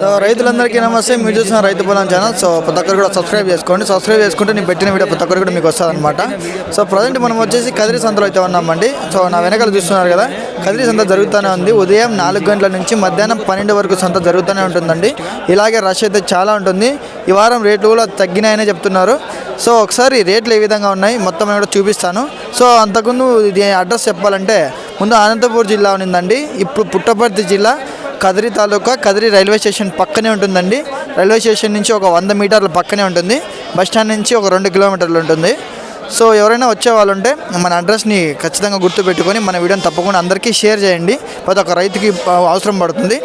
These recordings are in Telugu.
సో రైతులందరికీ నమస్తే. మీరు చూసిన రైతు పొలం ఛానల్. సో ప్రతి ఒక్కరు కూడా సబ్స్క్రైబ్ చేసుకోండి. సబ్స్క్రైబ్ చేసుకుంటే నేను పెట్టిన వీడియో ప్రతి ఒక్కరు కూడా మీకు వస్తుందన్నమాట. సో ప్రజెంట్ మనం వచ్చేసి కదిరి సంతలో అయితే ఉన్నామండి. సో నా వెనకాల చూస్తున్నారు కదా కదిరి సంత జరుగుతూనే ఉంది. ఉదయం నాలుగు గంటల నుంచి మధ్యాహ్నం పన్నెండు వరకు సంత జరుగుతూనే ఉంటుందండి. ఇలాగే రష్ అయితే చాలా ఉంటుంది. ఈ వారం రేట్లు కూడా తగ్గినాయనే చెప్తున్నారు. సో ఒకసారి రేట్లు ఏ విధంగా ఉన్నాయి మొత్తం నేను కూడా చూపిస్తాను. సో అంతకుముందు ఇది అడ్రస్ చెప్పాలంటే ముందు అనంతపూర్ జిల్లా ఉన్నదండి. ఇప్పుడు పుట్టపర్తి జిల్లా కదిరి తాలూకా కదిరి రైల్వే స్టేషన్ పక్కనే ఉంటుందండి. రైల్వే స్టేషన్ నుంచి ఒక వంద మీటర్ల పక్కనే ఉంటుంది. బస్ స్టాండ్ నుంచి ఒక రెండు కిలోమీటర్లు ఉంటుంది. సో ఎవరైనా వచ్చే వాళ్ళు ఉంటే మన అడ్రస్ని ఖచ్చితంగా గుర్తుపెట్టుకొని మన వీడియోని తప్పకుండా అందరికీ షేర్ చేయండి. ప్రతి ఒక్క రైతుకి అవసరం పడుతుంది.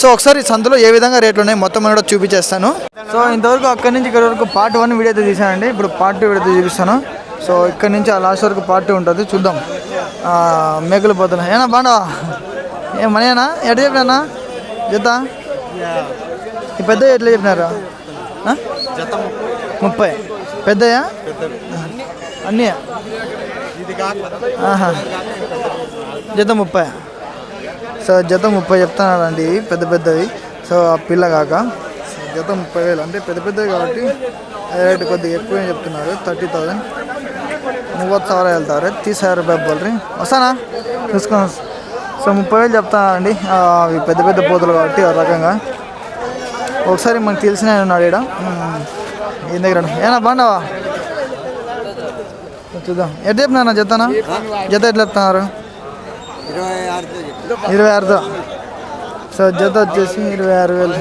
సో ఒకసారి సంతలో ఏ విధంగా రేట్లు ఉన్నాయి మొత్తం కూడా చూపించేస్తాను. సో ఇంతవరకు అక్కడి నుంచి ఇక్కడ వరకు పార్ట్ వన్ వీడియో అయితే తీసానండి ఇప్పుడు పార్ట్ టూ వీడియో చూపిస్తాను. సో ఇక్కడ నుంచి ఆ లాస్ట్ వరకు పార్ట్ టూ ఉంటుంది. చూద్దాం. మేకలు పోతున్నాయి. ఏనా బాండా ఏ మనయేనా ఎట్లా చెప్పినా జత ఈ పెద్ద ఎట్లా చెప్పినారు ఆ? ముప్పై పెద్దయా అన్నీ ఆహా జత ముప్పై సో జత ముప్పై చెప్తున్నారండి ఇవి పెద్ద పెద్దవి సో ఆ పిల్ల కాక సో జత ముప్పై వేలు అంటే పెద్ద పెద్దవి కాబట్టి రేట్ కొద్దిగా ఎక్కువే చెప్తున్నారు థర్టీ థౌసండ్ ಮೂವತ್ತು ಸಾವಿರ ಹೇಳ್ತಾರೆ ತೀಸ್ ಸಾವಿರ ರೂಪಾಯಿ ಬೋಲ್ರಿ వస్తానా చూసుకో సో ముప్పై వేలు చెప్తానండి అవి పెద్ద పెద్ద పోతులు కాబట్టి ఆ రకంగా. ఒకసారి మనకు తెలిసిన ఆయన ఉన్నాడు ఇక్కడ ఈ దగ్గర ఏనా బాగున్నావా? చూద్దాం. ఎట్ చెప్పినా చెప్తానా? జత ఎట్లా చెప్తున్నారు? ఇరవై ఆరుతో. సో జత వచ్చేసి ఇరవై ఆరు వేలు.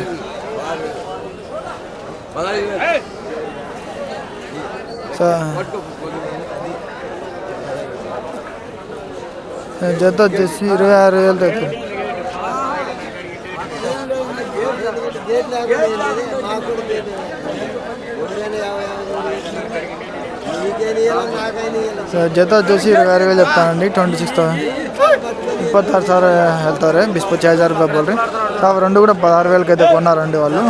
సో జత వచ్చేసి ఇరవై ఆరు వేలు దగ్గర జత వచ్చేసి ఇరవై ఆరు వేలు చెప్తానండి ట్వంటీ సిక్స్ థౌసండ్. ఇప్పత్తారు సార్ వెళ్తారు. బిస్పచ్చి హజార్ రూపాయలు బోల్రీ సార్ రెండు కూడా పదహారు వేలకి అయితే కొన్నారండి వాళ్ళు.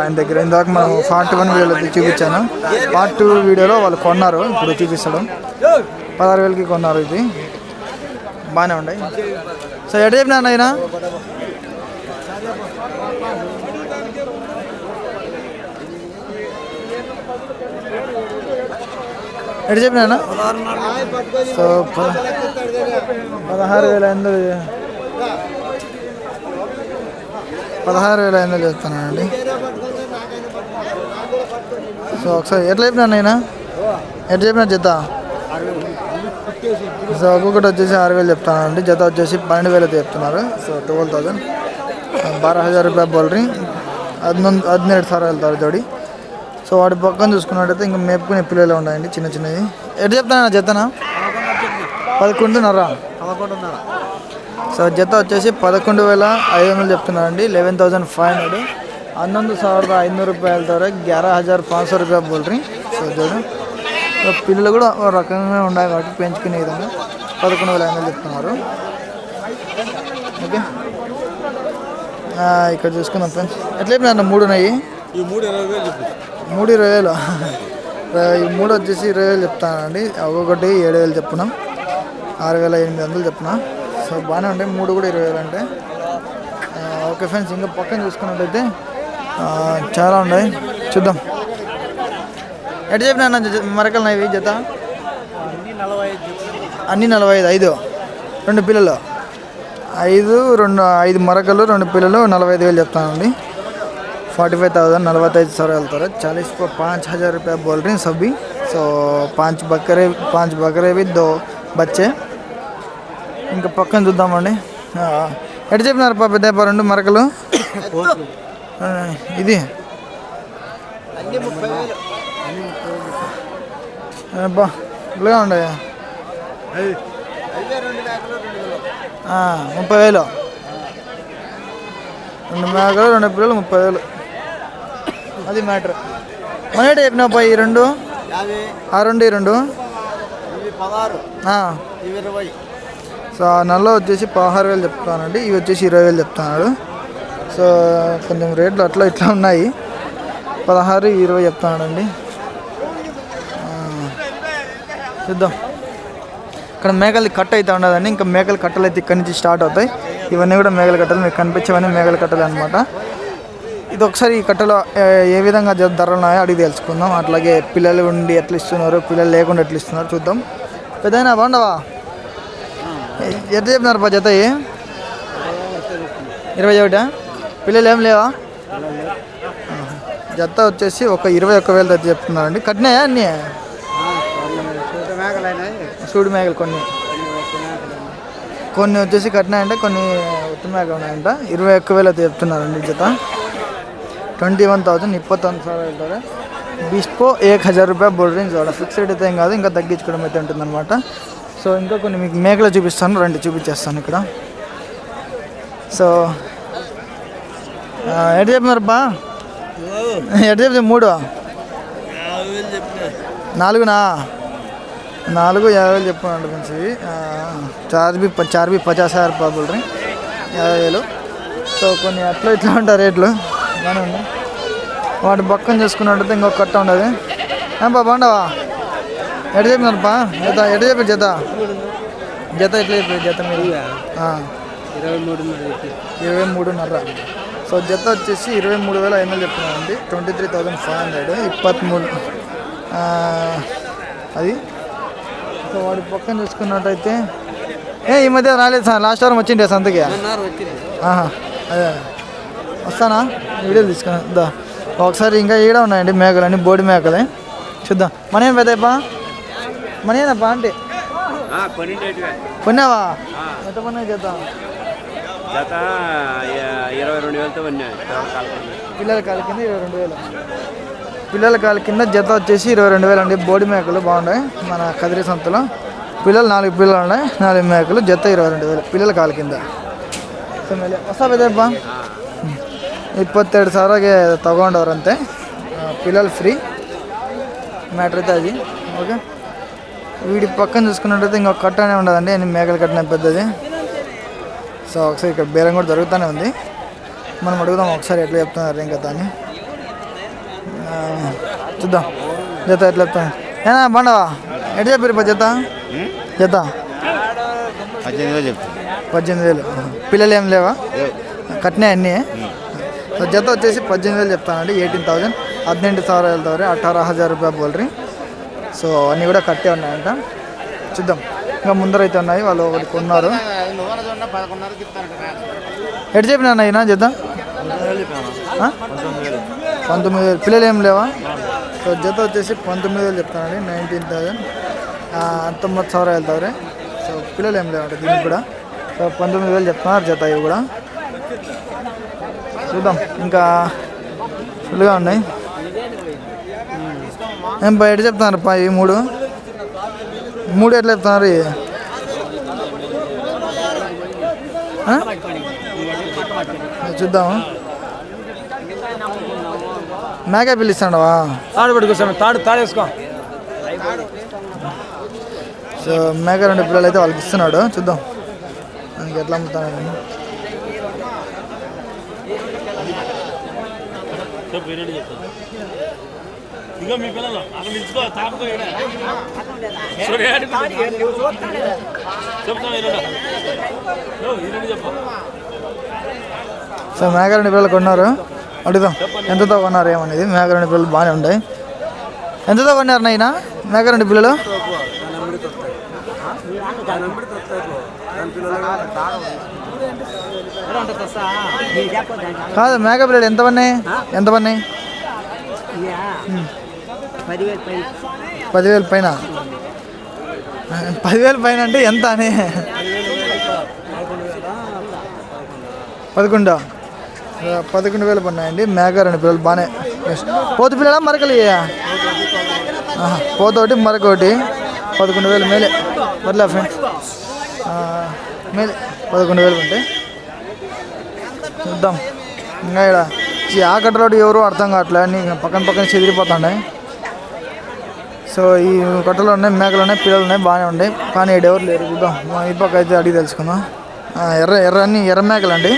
ఆయన దగ్గర. ఇందాక మనం పార్ట్ టూ వన్ వీడియోలో చూపించాను. పార్ట్ టూ వీడియోలో వాళ్ళు కొన్నారు. ఇప్పుడు చూపిస్తాడు. పదహారు వేలకి కొన్నారు ఇది. బాగానే ఉన్నాయి. సో ఎటు చెప్పినా ఆయన ఎటు చెప్పినా సో పదహారు వేల ఐదు పదహారు వేల ఐదు వందలు చెప్తానండి సో ఒకసారి ఎట్లా చెప్పినా నేను ఎట్లా చెప్పినా చెప్తా? సో ఒక్కొక్కటి వచ్చేసి ఆరు వేలు చెప్తానండి. జత వచ్చేసి పన్నెండు వేలు చెప్తున్నారు. సో ట్వెల్వ్ థౌసండ్ బారా హజార్ రూపాయ బౌలరీ. హద్నొందు హద్నెరడు సార్ వెళ్తారు జోడి. సో వాటి పక్కన చూసుకున్నట్టయితే ఇంకా మేపుకునే పిల్లలు ఉన్నాయండి చిన్న చిన్నవి. ఎటు చెప్తాను జతనా? పదకొండున్నర. పదకొండున్నర సో జత వచ్చేసి పదకొండు వేల ఐదు వందలు చెప్తున్నారండి. లెవెన్ థౌసండ్ ఫైవ్ హండ్రెడ్ ಹನ್ನೊಂದು సార్ ఐదు రూపాయలు ಹೇಳ್ತಾರೆ ಗ್ಯಾರ హజార్ ಪಾಂಚ ರೂಪಾಯಿ ಬೋಲ್ರಿ. సో చూడు పిల్లలు కూడా ఒక రకంగా ఉన్నాయి కాబట్టి పెంచుకునే విధంగా. పదకొండు వేల ఐదు వందలు చెప్తున్నారు. ఓకే. ఇక్కడ చూసుకుందాం ఫ్రెండ్స్. ఎట్లా చెప్పిన మూడు ఉన్నాయి? మూడు ఇరవై వేలు ఈ మూడు వచ్చేసి ఇరవై వేలు చెప్తానండి. ఒక్కొక్కటి ఏడు వేలు చెప్పున్నాం. ఆరు వేల ఎనిమిది వందలు చెప్పున సో బాగానే ఉంటాయి మూడు కూడా ఇరవై వేలు అంటే. ఓకే ఫ్రెండ్స్ ఇంకా పక్కన చూసుకున్నట్టయితే చాలా ఉన్నాయి. చూద్దాం. ఎటు చెప్పిన మరకలు ఇవి జత? అన్ని నలభై ఐదు. ఐదు రెండు పిల్లలు. ఐదు రెండు ఐదు మరకలు రెండు పిల్లలు నలభై ఐదు వేలు చెప్తానండి. ఫార్టీ ఫైవ్ థౌసండ్ నలభై ఐదు సార్ వెళ్తారు. చాలీస్ పాంచ్ హజార్ రూపాయ बोल रहे సబ్బి సో పాంచ్ पाँच పాంచ్ पाँच बकरे भी ఇంకా పక్కన చూద్దామండి. ఎటు చెప్పినారు పా పెద్ద రెండు మరకలు? ఇది. బాగా ఉండయా ముప్పై వేలు రెండు మేకలు రెండు పిల్లలు ముప్పై వేలు అది మ్యాటర్. మొన్నటి చెప్పినావు పా ఈ రెండు. ఆ రెండు ఈ రెండు. సో ఆ నల్ల వచ్చేసి పదహారు వేలు చెప్తానండి ఇవి వచ్చేసి ఇరవై వేలు చెప్తున్నాడు. సో కొంచెం రేట్లు అట్లా ఇట్లా ఉన్నాయి. పదహారు ఇరవై చెప్తున్నాడండి. చూద్దాం. ఇక్కడ మేకలు కట్ అయితే ఉండదండి. ఇంకా మేకలు కట్టలు అయితే ఇక్కడి నుంచి స్టార్ట్ అవుతాయి. ఇవన్నీ కూడా మేకల కట్టలు మీకు కనిపించేవన్నీ మేకల కట్టలు అనమాట ఇది ఒకసారి ఈ కట్టలో ఏ, విధంగా ధరలు ఉన్నాయో అడిగి తెలుసుకుందాం. అట్లాగే పిల్లలు ఉండి ఎట్లా ఇస్తున్నారు పిల్లలు లేకుండా ఎట్లా ఇస్తున్నారు చూద్దాం. పెద్దయినా బాగుండవా ఎట్లా చెప్పినారు పా జత ఇరవై ఒకటా? పిల్లలు ఏం లేవా? జత వచ్చేసి ఒక ఇరవై ఒక్క వేలు చెప్తున్నారండి. కట్టినాయా అన్నీ? చూడు మేకలు కొన్ని. కొన్ని వచ్చేసి కట్టినాయంటే కొన్ని ఉత్తమ మేకలు ఉన్నాయంట. ఇరవై ఒక్క వేలు అయితే చెప్తున్నారండి జత. ట్వంటీ వన్ థౌసండ్ ఇప్పత్తొమ్మిది సార్ వెళ్తారు. బిస్పో ఏక్ హజార్ రూపాయ బోల్ రేంజ్ చూడ ఫిక్స్డ్ అయితే ఏం కాదు ఇంకా తగ్గించుకోవడం అయితే ఉంటుందన్నమాట. సో ఇంకా కొన్ని మీకు మేకలు చూపిస్తాను రెండు చూపించేస్తాను ఇక్కడ. సో ఎటు చెప్పినారబ్బా ఎట్ చెప్తే మూడు? నాలుగునా? నాలుగు యాభై వేలు చెప్పండి మంచివి చార్ బి చార్ బి పచాస్ రూపాయలు బోల్ రేంజ్ యాభై వేలు సో కొన్ని అట్లా ఇట్లా ఉంటాయి రేట్లు. బాగానే ఉన్నాయి. వాటి పక్కన చూసుకున్నట్టయితే ఇంకొక కట్ట ఉండదు. ఏం బా బాగుండవా ఎట చెప్పినారు బా జత ఎట చెప్పి జత? జత ఎట్లా చెప్పి జత మీరు ఇరవై మూడు ఇరవై మూడున్నర. సో జత వచ్చేసి ఇరవై మూడు వేల ఐదు వందలు చెప్తున్నానండి twenty three thousand five hundred ఇప్పత్మూడు. అది సో వాడి పక్కన చూసుకున్నట్టయితే. ఏ ఈ మధ్య రాలేదు సార్. లాస్ట్ వారం వచ్చిండే సంతకి అదే. వస్తానా? వీడియో తీసుకుని దా. ఒకసారి ఇంకా ఈడ ఉన్నాయండి మేకలు అన్ని బోడి మేకలే. చూద్దాం. మనేం పెద్దప్పా మనేనప్పా అంటే పన్నెండు కొన్నావా? ఎంత కొన్నా చేద్దాం ఇరవై రెండు వేలతో పిల్లల కాలు కింద ఇరవై రెండు వేలు. పిల్లల కాలు కింద జత వచ్చేసి ఇరవై రెండు వేలు అండి బోడి మేకలు బాగున్నాయి మన కదిరి సంతలో పిల్లలు నాలుగు పిల్లలు ఉన్నాయి నాలుగు మేకలు జత ఇరవై రెండు వేలు పిల్లల కాలు కింద ಸೊ ಮೇಲೆ ಹೊಸ ಬೆದಪ್ಪ ಇಪ್ಪತ್ತೆರಡು ಸಾವಿರಗೆ ತಗೊಂಡವ್ರಂತೆ ಆ, పిల్లలు ఫ్రీ మ్యాటర్ అయితే అది ఓకే వీడి పక్కన చూసుకున్నట్టయితే ఇంకొక కట్టనే ఉండదండి అన్ని మేకలు కట్టిన పెద్దది సో ఒకసారి ఇక్కడ బేరం కూడా జరుగుతూనే ఉంది మనం అడుగుదాం ఒకసారి ఎట్లా చెప్తున్నారు ఏం కదా అని ఆ, చూద్దాం జత ఎట్లా చెప్తాను ఏనా బాగుండవా ఎట్లా చెప్పారు జత జత పద్దెనిమిది వేలు చెప్తాను పద్దెనిమిది వేలు పిల్లలు ఏం లేవా కట్టినాయి అన్నీ సో జత వచ్చేసి పద్దెనిమిది వేలు చెప్తానండి ఎయిటీన్ థౌజండ్ ಹದಿನೆಂಟು ಸಾವಿರ ಹೇಳ್ತವ್ರೆ ಅಠಾರ ಹಜಾರ್ ರೂಪಾಯಿ ಬೋಲ್ರಿ సో అన్నీ కూడా కట్టే ఉన్నాయంట చూద్దాం ఇంకా ముందర అయితే ఉన్నాయి వాళ్ళు ఒకటి కొన్నారు ఎటు చెప్పినా అయినా జత ఆ? పంతొమ్మిది వేలు. పిల్లలు ఏం లేవా? సో జత వచ్చేసి పంతొమ్మిది వేలు చెప్తానండి. నైన్టీన్ థౌజండ్ తొమ్మిది సవరాలు వెళ్తారు సో పిల్లలు ఏం లేవంట దీనికి కూడా. సో పంతొమ్మిది వేలు చెప్తున్నారు జత ఇవి కూడా. చూద్దాం. ఇంకా ఫుల్గా ఉన్నాయి. ఏం బయట చెప్తున్నారు పా ఈ మూడు? మూడు ఎట్లా చెప్తున్నారు చూద్దాము. మేకా పిలుస్తాడవా? తాడు పెట్టుకోసాను తాడు తాడు వేసుకో. సో మేక రెండు పిల్లలు అయితే వాళ్ళకి ఇస్తున్నాడు. చూద్దాం. ఎట్లా అమ్ముతాను ఇగో మీ పిల్లలు అక్కడ నిల్చుకో తాపుకో. చెప్తాను సో మేక రెండు పిల్లలు కొన్నారు. అడుగుదాం. ఎంతతో కొన్నారు ఏమనేది? మేక రెండు పిల్లలు బాగానే ఉంటాయి ఎంతతో కొన్నారు నైనా మేక రెండు పిల్లలు? కాదు మేక పిల్లలు ఎంత పన్నాయి ఎంత పన్నాయి పదివేలు పైన? పదివేల పైన అంటే ఎంత అని? పదకొండు. పదకొండు వేలు పడినాయండి. మేఘ రెండు పిల్లలు బాగానే పోతు పిల్లల? మరకలు పోత ఒకటి పదకొండు వేలు మేలే. మరలా ఫ్రెండ్స్. మేలే. పదకొండు వేలు ఉంటే చూద్దాం. ఇంకా ఇక్కడ ఈ ఆ కట్టలోటి ఎవరు అర్థం కావట్లే. అన్ని పక్కన పక్కన చెదిరిపోతుండే సో ఈ కట్టలు ఉన్నాయి మేకలు ఉన్నాయి పిల్లలు ఉన్నాయి బాగానే ఉన్నాయి. కానీ ఎవరు లేరు. చూద్దాం. మా ఈ పక్క అయితే అడిగి తెలుసుకుందాం. ఎర్ర ఎర్ర అన్ని ఎర్ర మేకలు అండి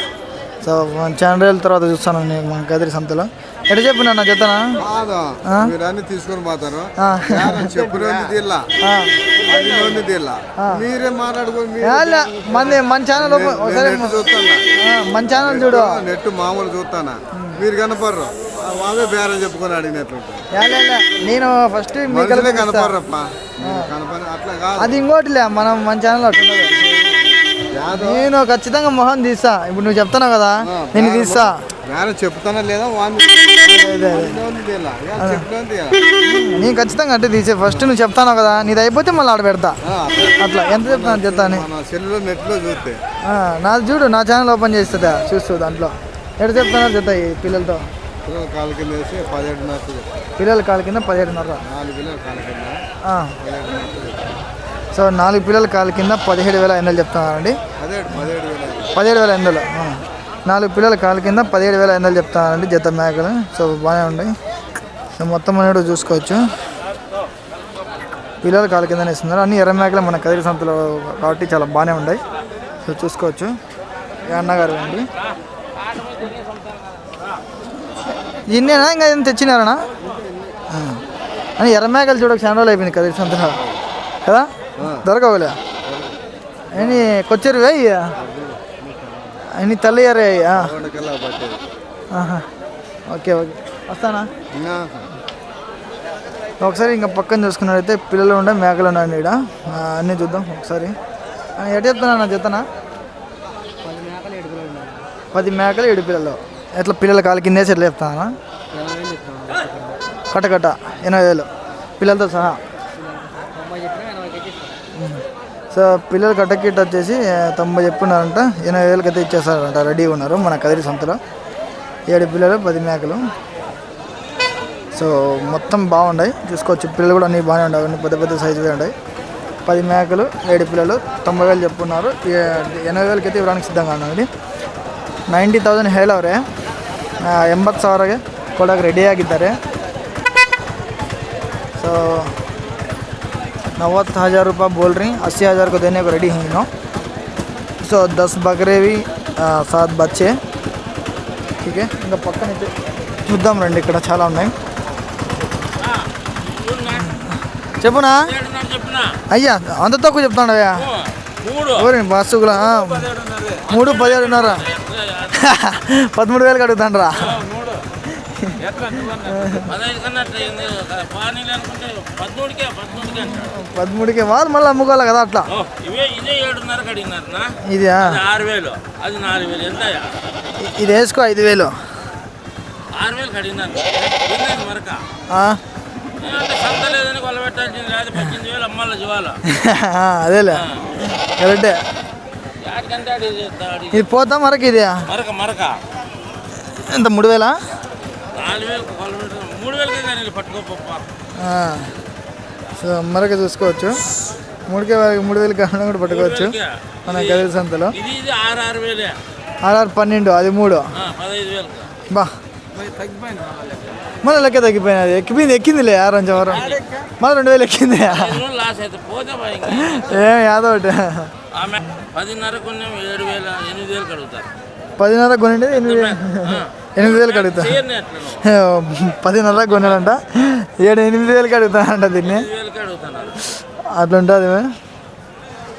సో చాలా రోజుల తర్వాత చూస్తాను నేను మా కదిరి సంతలో. ఎట చెప్పిన నా జతనా కాదు ఆ? మీరు అన్ని తీసుకొని పోతారు. మీరే మాట్లాడుకో యాళ్ళ, మంది మన ఛానల్ ఒకసారి మన ఛానల్ చూడు. నెట్ మామూలు చూస్తానా? మీరు కనపడరు. వాళ్ళే బేరం చెప్పుకొని యాళ్ళ. నేను ఫస్ట్ మనుషులే కనిపిస్తా. కనపడరప్ప. కనపడ అట్లా అది ఇంకోటిలే మనం మన ఛానల్ యాదో నేను ఖచ్చితంగా మొహం తీస్తా. ఇప్పుడు నువ్వు చెప్తున్నావు కదా నేను తీస్తా. బేరం చెప్తానా లేదా? చెప్తాను నేను ఖచ్చితంగా అంటే తీసే. ఫస్ట్ నువ్వు చెప్తాను కదా నీది అయిపోతే మళ్ళీ ఆడ పెడతా. అట్లా. ఎంత చెప్తాను చెప్తా అని. మన సెల్లో నెట్లో చూస్తే. ఆ, నాది చూడు నా ఛానల్ ఓపెన్ చేస్తుందా? చూస్తూ దాంట్లో. ఎక్కడ చెప్తానో చెప్తా ఈ పిల్లలతో. పిల్లల కాళ్ళ కింద పదిహేడున్నర. సో నాలుగు పిల్లల కాళ్ళ కింద పదిహేడు వేల ఐదు వందలు చెప్తున్నానండి పదిహేడు వేల ఐదు వందలు. నాలుగు పిల్లల కాళ్ళ కింద పదిహేడు వేల ఐదు వందలు చెప్తానండి జత మేకలు. సో బాగానే ఉన్నాయి. సో మొత్తం అనేది చూసుకోవచ్చు. పిల్లల కాళ్ళ కిందనే ఇస్తున్నారు అన్ని ఎర్ర మేకలు మన కదిరి సంతలో కాబట్టి చాలా బాగానే ఉన్నాయి. సో చూసుకోవచ్చు. అన్నగారు అండి. ఇన్నేనా? ఇంకా ఏం తెచ్చినారనా. అని ఎర్ర మేకలు చూడక చాలా రోజులు అయిపోయింది కదిరి సంతలో. కదా? దొరకవులే? అని కొచ్చారు అయ్యా అన్ని తల్లియారే అయ్యా ఓకే ఓకే. వస్తానా? ఒకసారి ఇంకా పక్కన చూసుకున్నట్టయితే పిల్లలు ఉండే మేకలు ఉన్నాయండి ఇక్కడ అన్నీ చూద్దాం ఒకసారి. ఆ, ఎటు చెప్తున్నా నా పది మేకలు ఏడు పిల్లలు. ఎట్లా పిల్లల కాలు కిందేసి ఎట్లా చెప్తానా? కట్ట కట్ట. ఎనభై వేలు. పిల్లలతో సహా. సో పిల్లల కట్టకిట్ వచ్చేసి తొంభై చెప్పున్నారంట. ఎనభై వేలకి అయితే ఇచ్చేస్తారంట. రెడీ ఉన్నారు మన కదిరి సంతలో. ఏడు పిల్లలు పది మేకలు. సో మొత్తం బాగున్నాయి. చూసుకోవచ్చు. పిల్లలు కూడా అన్నీ బాగానే ఉండవు అన్ని పెద్ద పెద్ద సైజులు ఉన్నాయి. పది మేకలు ఏడు పిల్లలు తొంభై వేలు చెప్పున్నారు. ఎనభై వేలకి అయితే ఇవ్వడానికి సిద్ధంగా ఉన్నాయండి ನೈಂಟಿ ತೌಸಂಡ್ ಹೇಳವ್ರೆ ಎಂಬತ್ತು కూడా రెడీ ರೆಡಿಯಾಗಿದ್ದಾರೆ సో नव्वत हज़ार रुपये बोल रही अस्सी हज़ार को देने को रेडी हैं इन्हों సో దస్ బకరే भी ఆ, సాత్ బచ్చే ठीक है ఇంకా పక్కన అయితే చూద్దాం రండి ఇక్కడ చాలా ఉన్నాయి చెప్పునా చెప్పిన అయ్యా అంత తక్కువ చెప్తాడయ్యా మూడు ఓరే బస్సుకులా మూడు పదిహేడున్నర పదమూడు వేలకు అడుగుతాండ్రా పద్మూడుకే వాళ్ళు మళ్ళీ అమ్ముకోవాలి కదా అట్లా? ఇదే ఆరు వేలు. అది నాలుగు వేలు. ఎంత ఇది వేసుకో ఐదు వేలు. ఆరు మరక వేలు జీవాల. అదేలే. కరెక్టే. ఇది పోతా మరకి ఇది? మరక మరక. ఎంత మూడు వేలా? సో మరక చూసుకోవచ్చు. మూడుకే వరకు మూడు వేలు కావాలని కూడా పట్టుకోవచ్చు. మన గదిల సంతలో. ఆరు ఆరు ఆర్ఆర్ పన్నెండు అది మూడు. బా. మళ్ళీ లెక్క తగ్గిపోయినది. ఎక్కిపోయింది ఎక్కిందిలే ఆరంజ వారం మళ్ళీ రెండు వేలు ఎక్కింది. ఏం యాదో ఒకటి. ఆమె పదిన్నర కొన్ని ఏడు వేల ఎనిమిది వేలు కడుగుతారు పదిన్నర ఎనిమిది ఎనిమిది వేలు. కడుగుతా. చేయని అట్లా నువ్వు పదిన్నర కొనాలంట ఏడు ఎనిమిది వేలకి అడుగుతానంట దీన్ని. ఎనిమిది వేలకి అడుగుతున్నారు అట్లా ఉంటుంది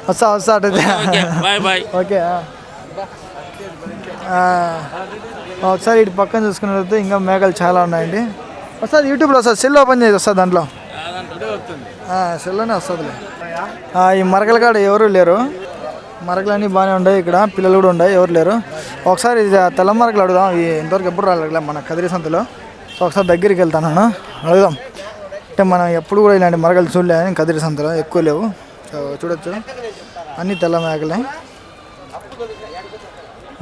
వస్తా వస్తా అటైతే ఓకే. ఒకసారి ఇటు పక్కన చూసుకున్నట్లయితే ఇంకా మేకలు చాలా ఉన్నాయండి. వస్తుంది యూట్యూబ్లో వస్తుంది సెల్ ఓపెన్ చేసి వస్తుంది దాంట్లో. సెల్లోనే వస్తుందిలే. ఆ, ఈ మరకల కాడ ఎవరు లేరు. మరకలు అన్నీ బాగానే ఉన్నాయి ఇక్కడ పిల్లలు కూడా ఉన్నాయి ఎవరు లేరు. ఒకసారి తెల్లమరకులు అడుగుదాం. ఇవి ఇంతవరకు ఎప్పుడు రాలేదు మన కదిరి సంతలో. సో ఒకసారి దగ్గరికి వెళ్తాను అడుగుదాం. అంటే మనం ఎప్పుడు కూడా ఇలాంటి మరగలు చూడలేదు కదిరి సంతలో ఎక్కువ లేవు. సో చూడొచ్చు. అన్నీ తెల్ల మేకలే.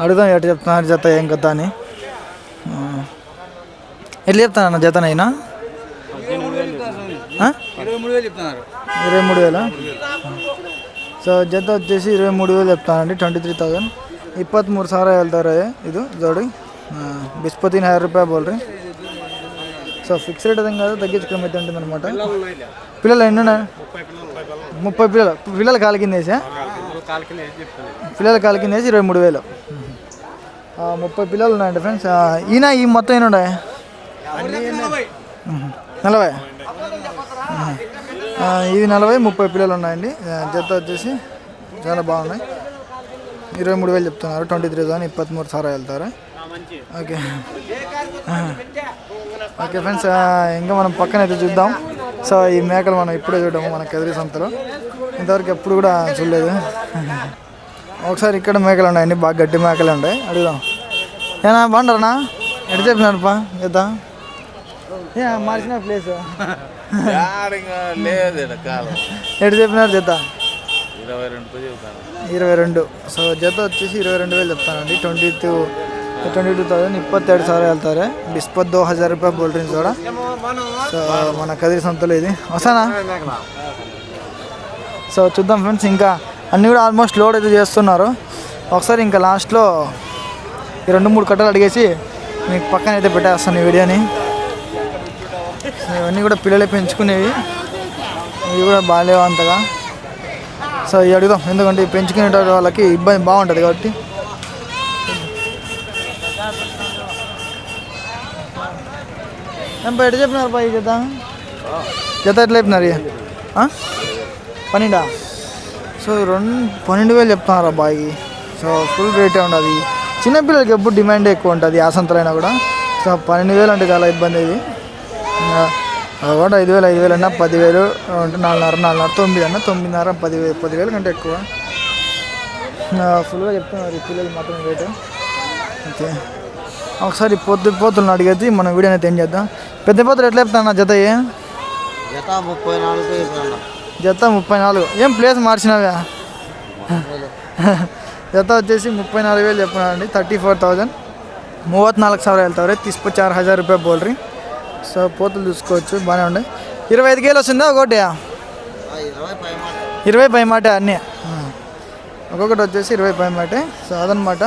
అడుగుదాం ఎటు చెప్తున్నారు జత ఏం కదా అని. ఎట్లా చెప్తానన్న జతనైనా ఇరవై మూడు వేలు. సో జత వచ్చేసి ఇరవై మూడు వేలు చెప్తానండి ట్వంటీ త్రీ థౌజండ్. ಇಪ್ಪತ್ತ್ಮೂರು ಸಾವಿರ ಹೇಳ್ತಾರೆ ಇದು ಜೋಡಿ బిస్పతిని హజార్ రూపాయ బోల్రీ సో ఫిక్స్ రేట్ అదేం కాదు తగ్గించుకోవడం అయితే ఉంటుంది అనమాట పిల్లలు ఎన్ని ఉన్నాయి ముప్పై పిల్లలు పిల్లల కాలు కింద వేసా పిల్లల కాలు కింద వేసి ఇరవై మూడు వేలు ఆ, ముప్పై పిల్లలు ఉన్నాయండి ఫ్రెండ్స్ ఆ, ఈయన ఈ మొత్తం ఎన్ని ఉన్నాయి మ్మ్. నలభై మ్మ్. ఆ, ఇవి నలభై ముప్పై పిల్లలు ఉన్నాయండి ఆ, జత వచ్చేసి చాలా బాగున్నాయి ఇరవై మూడు వేలు చెప్తున్నారు. ట్వంటీ త్రీ థౌసండ్ ఇప్పత్మూడు సార్ వెళ్తారు? ఓకే. ఓకే ఫ్రెండ్స్ ఇంకా మనం పక్కన అయితే చూద్దాం. సో ఈ మేకలు మనం ఇప్పుడే చూడము మన కదిరి సంతలో. ఇంతవరకు ఎప్పుడు కూడా చూడలేదు. ఒకసారి ఇక్కడ మేకలు ఉన్నాయండి బాగా గట్టి మేకలు ఉంటాయి అడుగుదాం. ఏనా బాగుంటారనా? ఎటు చెప్పినారు పా చేద్దాం ఏ మార్చిన ప్లేస్. ఎటు చెప్పినారు జత ఇరవై రెండు ఇరవై రెండు. సో జత వచ్చేసి ఇరవై రెండు వేలు చెప్తానండి. Twenty two twenty two thousand ಇಪ್ಪತ್ತೆರಡು ಸಾವಿರ దో హజార్ రూపాయలు ರೂಪಾಯಿ ಬೋಲ್ಡ್ರಿ కూడా. సో మన కదిరి సంతలో ఇది. వస్తానా? సో చూద్దాం ఫ్రెండ్స్ ఇంకా అన్నీ కూడా ఆల్మోస్ట్ లోడ్ అయితే చేస్తున్నారు. ఒకసారి ఇంకా లాస్ట్లో ఈ రెండు మూడు కట్టలు అడిగేసి మీకు పక్కన అయితే పెట్టేస్తాను ఈ వీడియోని. ఇవన్నీ కూడా పిల్లలే పెంచుకునేవి. ఇవి కూడా బాగాలేవు అంతగా. సో అడుగుదాం. ఎందుకంటే పెంచుకునే వాళ్ళకి ఇబ్బంది బాగుంటుంది కాబట్టి. ఏం చెప్పినారు పై జత? జత ఎట్లా చెప్పినారు పన్నెండా? సో రెండు పన్నెండు వేలు చెప్తున్నారు అబ్బాయి సో ఫుల్ రేటే ఉండదు. చిన్నపిల్లలకి ఎప్పుడు డిమాండ్ ఎక్కువ ఉంటుంది ఆ కూడా. సో పన్నెండు వేలు అంటే చాలా ఇబ్బంది ఇది. అది కూడా ఐదు వేలు ఐదు వేలు అన్నా పదివేలు అంటే నాలుగున్నర నాలుగున్నర తొమ్మిది అన్న తొమ్మిదిన్నర పదివేలు పదివేలు కంటే ఎక్కువ. ఫుల్గా చెప్తున్నారు పిల్లలు మాత్రం రేటు ఓకే. ఒకసారి పొద్దు పోతులను అడిగేది మనం వీడియో అయితే ఏం చేద్దాం? పెద్ద పోతులు ఎట్లా చెప్తాను జత జత ముప్పై నాలుగు జత ముప్పై నాలుగు. ఏం ప్లేస్ మార్చినావా? జత వచ్చేసి ముప్పై నాలుగు వేలు చెప్పినారండి థర్టీ ఫోర్ థౌజండ్. ಮೂವತ್ನಾಲ್ಕು ಸಾವಿರ వెళ్తారు ತಿಸ್ಪು చార్ హజార్ రూపాయ బోల్డ్రీ. సో పోతులు చూసుకోవచ్చు. బాగానే ఉన్నాయి. ఇరవై ఐదు కేలు వస్తుందా ఒకటి ఇరవై పై మాట ఇరవై అన్నీ ఒక్కొక్కటి వచ్చేసి ఇరవై పై మాటే. సో అదనమాట.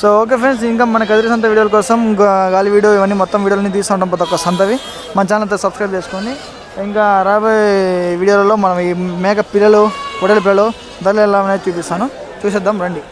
సో ఓకే ఫ్రెండ్స్ ఇంకా మన కదిరి సంత వీడియోల కోసం గాలి వీడియో ఇవన్నీ మొత్తం వీడియోలని తీసుకుంటాం ప్రతి ఒక్క సంతవి. మన ఛానల్తో సబ్స్క్రైబ్ చేసుకొని ఇంకా రాబోయే వీడియోలలో మనం ఈ మేక పిల్లలు పొడల పిల్లలు ధరలు ఎలా ఉన్నాయో చూపిస్తాను. చూసేద్దాం రండి.